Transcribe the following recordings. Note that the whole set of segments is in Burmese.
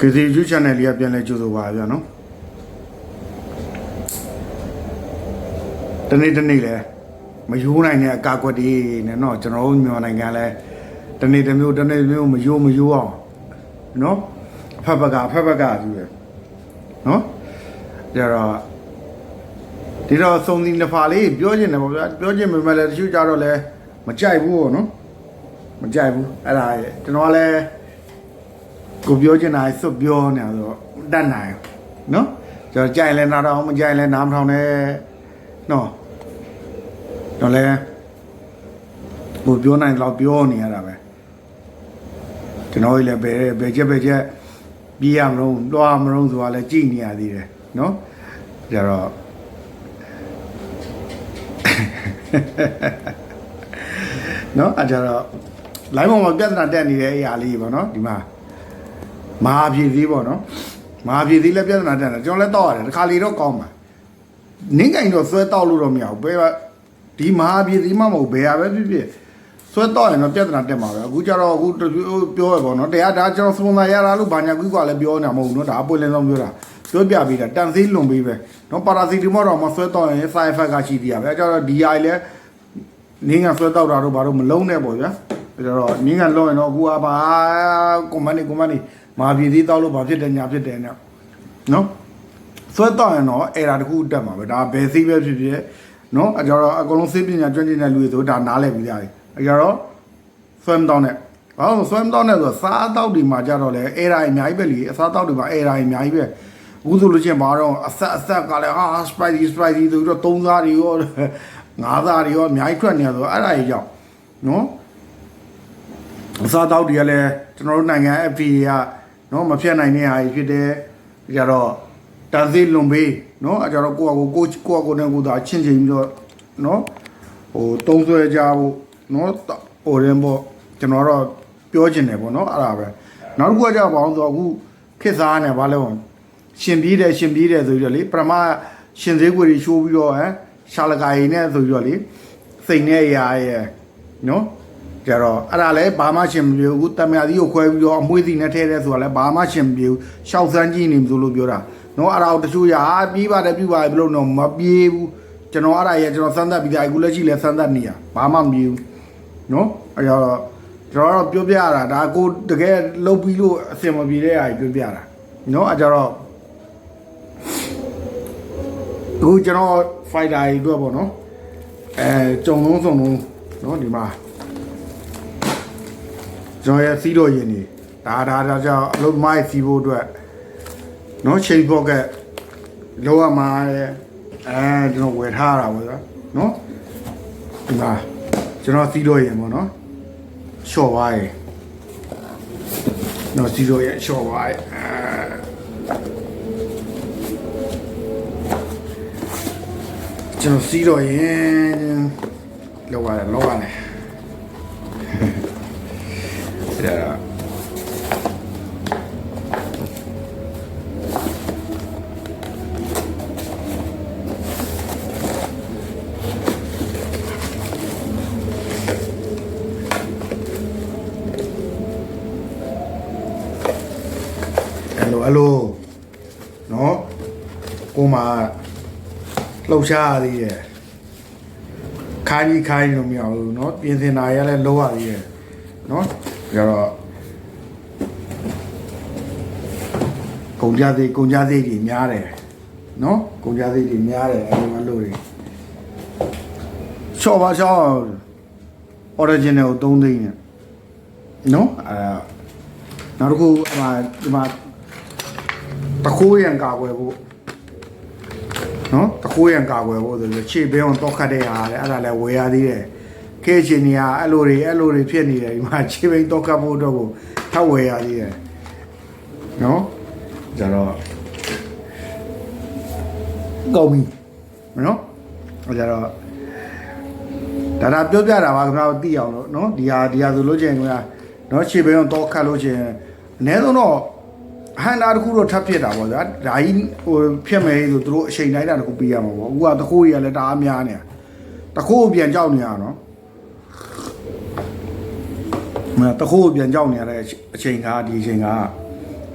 ကစီ YouTube channel လေးကပြန်လဲကြိုးဆိုပါဗျာနော်တနေ့တနေ့လဲမယိုးနိုင်တဲ့အကာအကွက်တွေနဲ့နော်ကျွန်တော်တို့မြန်မာနိုင်ငံလဲတနေ့တစ်မျိုးတနေ့တစ်မျိုးမယိုးမယိုးအောင်နော်ဖက်ဘက်ကဖက်ဘက်ကကြီးပဲနော်ကြတော့ဒီတော့စုံစီနှစ်ဖာလေးပြောချင်တယ်ပေါ့ဗျာပြောချင်ပေမဲ့လည်းတချို့ကြတော့လဲမကြိုက်ဘူးပေါ့နော်မကြိုက်ဘူးအဲ့ဒါကျွန်တော်ကလည်း ကိုပြောချင်တာစွတ်ပြောနေဆိုတော့တတ်နိုင်နော်ကျွန်တော်ကြိုင်လဲနားတော့မကြိုင်လဲနားမထောင်နဲ့နော်တော့လဲကိုပြောနိုင်တော့ပြောနေရတာပဲကျွန်တော်လည်းဘယ်ဘယ်ချက်ဘယ်ချက်ပြေးရမလို့လွှားမလို့ဆိုတာလဲကြည်နေရသေးတယ်နော်ကြတော့နော်အကြတော့ line ပေါ်မှာပြဿနာတက်နေတဲ့အရာလေးပေါ့နော်ဒီမှာ မဟာပြည်သေးပေါ့နော်မဟာပြည်သေးလည်းပြဿနာတက်တယ်ကျွန်တော်လည်းတောက်ရတယ်တစ်ခါလေတော့ကောင်းပါနင်းကင်တော့ဆွဲတောက်လို့တော့မရဘူးဘယ်ကဒီမဟာပြည်သေးမှမဟုတ်ဘယ်ဟာပဲဖြစ်ဖြစ်ဆွဲတောက်ရင်တော့ပြဿနာတက်မှာပဲအခုကျတော့အခုပြောရပေါ့နော်တရားဒါကျွန်တော်စပွန်ဆာရတာလို့ဘာညာကွီးကွာလည်းပြောနေတာမဟုတ်ဘူးနော်ဒါအပွင့်လင်းဆုံးပြောတာပြောပြပေးတာတန်သေးလွန်ပေးပဲနော်ပါရာစီတီမောတော့မဆွဲတောက်ရင် side effect ကရှိသေးရပဲအဲကျတော့ DI လည်းနင်းကဆွဲတောက်တာတော့ဘာလို့မလုံးနဲ့ပေါ့ဗျာအဲကျတော့နင်းကလုံးရင်တော့အခုကပါကွန်မန်နီကွန်မန်နီ မာပြည်သေးတောက်လို့ဘာဖြစ်တယ်ညာဖြစ်တယ်နဲ့နော်ဆွဲတော့ရင်တော့အဲ့ဒါတခုတက်မှာပဲဒါဘယ်စိပဲဖြစ်ဖြစ်နော်အကြတော့အကုန်လုံးစိပညာကျွမ်းကျင်တဲ့လူတွေဆိုဒါနားလည်ပြီးသားတယ်အကြတော့ဆွဲမတော့နဲ့ဘာလို့ဆွဲမတော့နဲ့ဆိုစားတောက်ဒီမှာကြတော့လေအဲ့ဒါအများကြီးပဲလीအစားတောက်ဒီမှာအဲ့ဒါအများကြီးပဲအခုဆိုလို့ချင်းဘာတော့အဆက်အဆက်ကလည်းဟာ spicy spicy ဆိုတော့သုံးစားတွေရောငါးစားတွေရောအများကြီးထွက်နေရဆိုအဲ့ဒါကြီးကြောင့်နော်အစားတောက်တွေကလည်းကျွန်တော်တို့နိုင်ငံ FDA က နော်မဖြတ်နိုင်တဲ့ဟာကြီးဖြစ်တယ်ကြတော့တန်သေးလွန်ပေးနော်အကြတော့ကိုယ့်အကိုကိုကိုယ့်အကိုနဲ့ကိုယ်သာချင်းချင်းပြီးတော့နော်ဟိုတုံးဆွဲကြဖို့နော်ဟိုရင်ပေါ့ကျွန်တော်တော့ပြောချင်တယ်ပေါ့နော်အဲ့ဒါပဲနောက်တစ်ခုကကြပါအောင်ဆိုအခုခစ်စားနေပါလဲပေါ့ရှင်ပြေးတယ်ရှင်ပြေးတယ်ဆိုပြီးတော့လေပရမရှင်သေးခွေတွေရှိုးပြီးတော့ဟမ်ရှာလကာရီနဲ့ဆိုပြီးတော့လေစိတ်နဲ့ရာရဲ့နော် ကြတော့အဲ့ဒါလည်းဘာမှရှင်မပြေဘူးတမယာသီးကိုခွဲပြီးတော့အမွှေးစီနဲ့ထဲတဲ့ဆိုတာလည်းဘာမှရှင်မပြေဘူးရှောက်စမ်းကြည့်နေမလို့ပြောတာနော်အဲ့ဒါကိုတချို့ရအာပြေးပါတယ်ပြပါတယ်ဘယ်လိုတော့မပြေးဘူးကျွန်တော်အဲ့ဒါရဲ့ကျွန်တော်စမ်းသပ်ပြီးသားအခုလက်ရှိလည်းစမ်းသပ်နေရဘာမှမပြေဘူးနော်အဲ့တော့ကျွန်တော်တော့ပြောပြရတာဒါကိုတကယ်လုတ်ပြီးလို့အစင်မပြေတဲ့ဟာကြီးပြောပြတာနော်အဲ့ကြတော့အခုကျွန်တော် fighter ကြီးအတွက်ပေါ့နော်အဲကြုံလုံးစုံလုံးနော်ဒီမှာ ကျွန်တော်ရဲ့စီးတော်ရင်နေဒါဒါဒါကြောင့်အလုပ်မိုင်းစီးဖို့အတွက်နော်ချိန်ပေါက်ကလောရမှာရဲ့အဲကျွန်တော်ဝယ်ထားတာပေါ့ကွာနော်ဒီမှာကျွန်တော်စီးတော်ရင်ပေါ့နော်လျှော့သွားရဲ့နော်စီးတော်ရဲ့လျှော့သွားရဲ့အဲကျွန်တော်စီးတော်ရင်လောရတယ်လောရတယ် Yeah. အဲ့လိုအဲ့လိုနော်ကိုမလှုပ်ရှားရသေးတယ်ခိုင်းကြီးခိုင်းလို့မရဘူးเนาะပြင်စင်တာရလဲလုံးရသေးတယ်เนาะ ပြီးတော့ကုန်ကြသေးကုန်ကြသေးတွေများတယ်နော်ကုန်ကြသေးတွေများတယ်အဲဒီမှာလို့တွေရှော့ပါရှော့ original ကို3သိန်းနဲ့နော်အဲနောက်တစ်ခုအမဒီမှာတခိုးရံကာကွယ်ဖို့နော်တခိုးရံကာကွယ်ဖို့ဆိုပြီးခြေဘဲအောင်တော့ခတ်တဲ့ဟာလေအဲ့ဒါလည်းဝေရသေးတယ် ခဲချင်နေရအဲ့လိုတွေအဲ့လိုတွေဖြစ်နေတယ်ဒီမှာခြေဘိန်းတော့ခတ်ဖို့တော့ကိုထပ်ဝယ်ရသေးတယ်နော်ကြတော့ကောင်းပြီနော်ကြတော့ဒါဒါပြောပြတာပါခင်ဗျားတို့သိအောင်လို့နော်ဒီဟာဒီဟာဆိုလို့ချင်းခင်ဗျာနော်ခြေဘဲအောင်တော့ခတ်လို့ချင်းအနည်းဆုံးတော့ဟန်တာတခုတော့ထပ်ဖြစ်တာပေါ့ဗျာဒါကြီးဟိုဖြစ်မယ်ဆိုသူတို့အချိန်တိုင်းတာတခုပေးရမှာပေါ့အခုကတခိုးကြီးကလည်းတအားများနေတာတခိုးကိုပြန်ကြောက်နေရတော့ မတခိုးကိုပြန်ကြောက်နေရတဲ့အချိန်ကဒီအချိန်က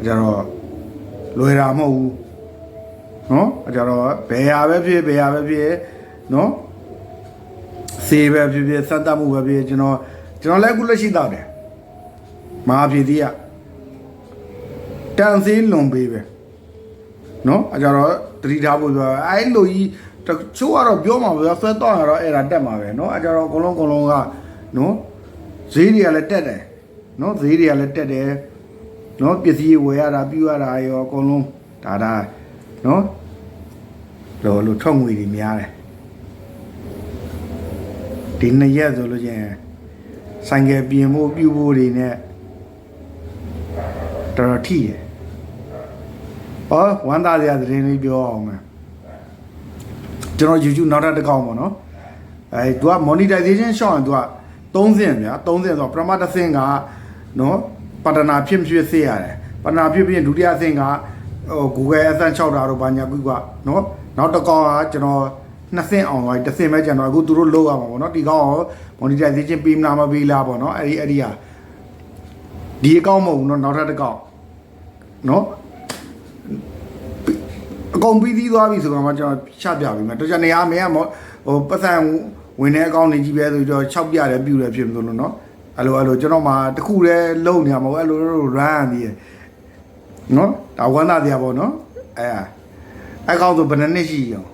ကြတော့လွယ်တာမဟုတ်ဘူးနော်အကြတော့ဘယ်ဟာပဲဖြစ်ဘယ်ဟာပဲဖြစ်နော်စေပဲဖြစ်ဖြစ်စက်တတ်မှုပဲဖြစ်ကျွန်တော်ကျွန်တော်လည်းအခုလက်ရှိတော့တယ်မဟာပြည်သေးကတန်သေးလွန်ပေးပဲနော်အကြတော့တတိထားဖို့ပြောအဲ့လိုကြီးတချို့ကတော့ပြောမှာပဲဆွဲတော့ရတော့အဲ့ဒါတက်မှာပဲနော်အကြတော့အကုန်လုံးအကုန်လုံးကနော် ဈေးတွေကလည်းတက်တယ်နော်ဈေးတွေကလည်းတက်တယ်နော်ပစ္စည်းဝယ်ရတာပြုရတာရောအကုန်လုံးဒါဒါနော်လောလို့ထွက်ငွေတွေများတယ်ဒီနှစ်ရက်ဆိုလို့ချင်းဆိုင်ကယ်ပြင်ဖို့ပြုဖို့တွေနဲ့တော်တော်ထိရယ်ဟောဝမ်းသာစရာသတင်းလေးပြောအောင်မယ်ကျွန်တော် YouTube နောက်ထပ်တစ်ကောင်ပေါ့နော်အဲ तू က monetization short သူက 3ဆင့်ဗျာ3ဆင့်ဆိုတော့ပထမတစ်ဆင့်ကနော်ပတနာဖြစ်မဖြစ်စေရတယ်ပတနာဖြစ်ဖြစ်ဒုတိယဆင့်ကဟို Google AdSense 6တာတော့ဘာညာကွကွနော်နောက်တစ်ကောင်ကကျွန်တော်နှစ်ဆင့်အောင်သွားပြီတစ်ဆင့်ပဲကျွန်တော်အခုသူတို့လောက်ရမှာပေါ့နော်ဒီကောင်က monetization ပေးမလားမပေးလားပေါ့နော်အဲ့ဒီအဲ့ဒီဟာဒီအကောင့်မဟုတ်ဘူးနော်နောက်ထပ်တစ်ကောင်နော်အကုန်ပြီးသီးသွားပြီဆိုတော့မှကျွန်တော်ချပြပြီမယ်တော်ကြနေရမင်းကဟိုပတ်စံ ဝင်တဲ့အကောင့်တွေကြီးပဲဆိုတော့6ပြတယ်ပြူတယ်ဖြစ်မလို့နော်အဲ့လိုအဲ့လိုကျွန်တော်မှတခုတည်းလုံနေရမှာအဲ့လို run နေရနော်ဒါဝမ်းသာတရားပေါ့နော်အဲအကောင့်ဆိုဘယ်နှစ်နှစ်ရှိရော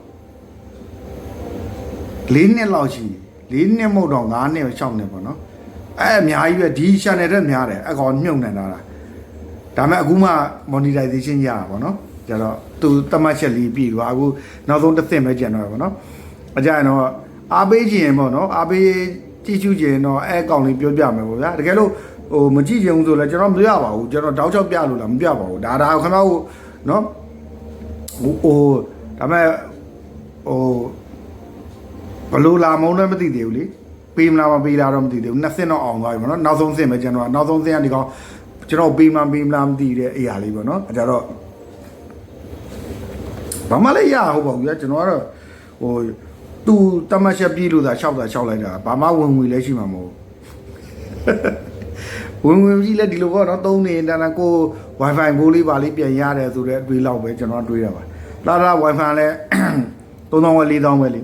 ၄နှစ်လောက်ရှိ၄နှစ်မဟုတ်တော့၅နှစ်6နှစ်ပေါ့နော်အဲအများကြီးပဲဒီ channel တဲ့များတယ်အကောင်မြုပ်နေတာလားဒါပေမဲ့အခုမှ monetization ရတာပေါ့နော်ကျတော့သူတတ်မှတ်ချက်လေးပြီကွာအခုနောက်ဆုံးတစ်သင့်ပဲကျန်တော့ပေါ့နော်အကြရင်တော့ အားပေးခြင်းပေါ့နော်အားပေးကြည့်ရှုခြင်းတော့အဲအကောင်လေးပြောပြမယ်ပေါ့ဗျာတကယ်လို့ဟိုမကြည့်ချင်ဘူးဆိုလည်းကျွန်တော်မပြပါဘူးကျွန်တော်တောက်ချောက်ပြလို့လားမပြပါဘူးဒါဒါခင်ဗျားတို့နော်ဟိုဟိုဒါပေမဲ့ဟိုဘလို့လာမုန်းလည်းမသိသေးဘူးလေပေးမလားမပေးလားတော့မသိသေးဘူးနှစ်ဆင့်တော့အောင်သွားပြီပေါ့နော်နောက်ဆုံးဆင့်ပဲကျွန်တော်ကနောက်ဆုံးဆင့်ကဒီကောင်ကျွန်တော်ပေးမပေးမလားမသိတဲ့အရာလေးပေါ့နော်အဲကြတော့ဘာမှလည်းရဟုတ်ပါဘူးကြာကျွန်တော်ကတော့ဟို သူတမတ်ချက်ပြေးလို့သာရှောက်တာရှောက်လိုက်တာဘာမှဝင်ငွေလည်းရှိမှာမဟုတ်ဘူးဝင်ဝင်ကြီးလည်းဒီလိုပေါ့နော်သုံးနေတန်းတန်းကို wifi ဘိုးလေးပါလေးပြန်ရတယ်ဆိုတော့အတွေးလောက်ပဲကျွန်တော်တွေးတာပါလာလာ wifi လည်း3000ဝယ်4000ပဲလေ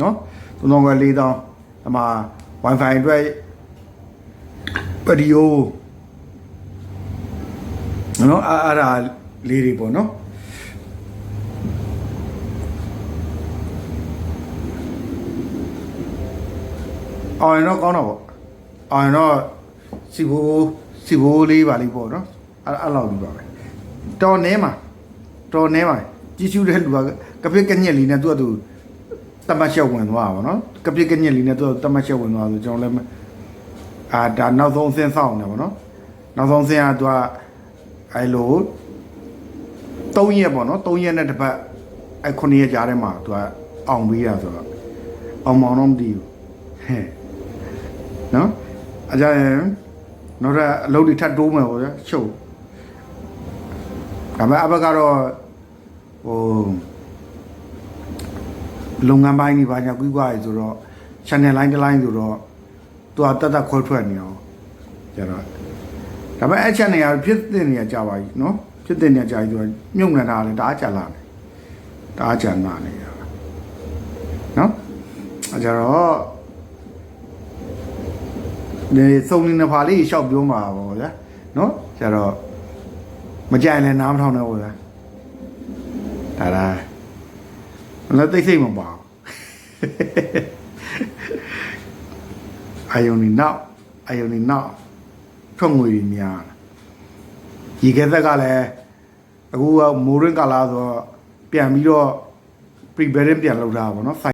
နော်3000ဝယ်4000အမှ wifi အတွက်ဗီဒီယိုနော်အဲ့အဲ့ဒါလေးတွေပေါ့နော် အောင်ရင်တော့ကောင်းတော့ပေါ့အောင်ရင်တော့စီဘိုးစီဘိုးလေးပါလိမ့်ပေါ့နော်အဲ့အဲ့လောက်ဒီပါပဲတော်နေမှာတော်နေမှာကြီးကျူးတဲ့လူကကပစ်ကညက်လေးနဲ့သူကသူတမတ်ချက်ဝင်သွားတာပေါ့နော်ကပစ်ကညက်လေးနဲ့သူကတမတ်ချက်ဝင်သွားဆိုကျွန်တော်လည်းအာဒါနောက်ဆုံးအဆင်းဆောင်နေပေါ့နော်နောက်ဆုံးအဆင်းကသူကအဲ့လို3ရက်ပေါ့နော်3ရက်နဲ့တစ်ပတ်အဲ့9ရက်ကြားထဲမှာသူကအောင်ပြီးရဆိုတော့အောင်မောင်တော့မသိဘူးဟဲ့ နော်အကြရင်နောက်တော့အလုပ်တွေထပ်တိုးမယ်ပေါ့ဗျာချုပ်ဒါပေမဲ့အဘကတော့ဟိုလုပ်ငန်းပိုင်းကြီးပါညာကွီးကွားရဆိုတော့ channel line တစ် line ဆိုတော့သူကတတ်တတ်ခွဲထွက်နေအောင်ကြတော့ဒါပေမဲ့အဲ့ channel ကဖြစ်တဲ့နေရာကြာပါပြီနော်ဖြစ်တဲ့နေရာကြာပြီဆိုတော့မြုပ်နေတာလည်းတအားကြာလာတယ်တအားကြာနာနေရနော်အကြတော့ ဒီစုံနေနှစ်ဖာလေးရှောက်ပြောမှာပေါ့ဗျာနော်ဆရာတော့မကြိုင်လည်းနားမထောင်နဲ့ပေါ့ဗျာဒါလားလည်းသိစိတ်မပါဘူးအယုန်နီနောက်အယုန်နီနောက်ထွက်ငွေတွေများရေခဲသက်ကလည်းအခုကမိုးရင်းကာလာဆိုတော့ပြန်ပြီးတော့ pre-bedding ပြန်လုပ်တာပါဘောနော်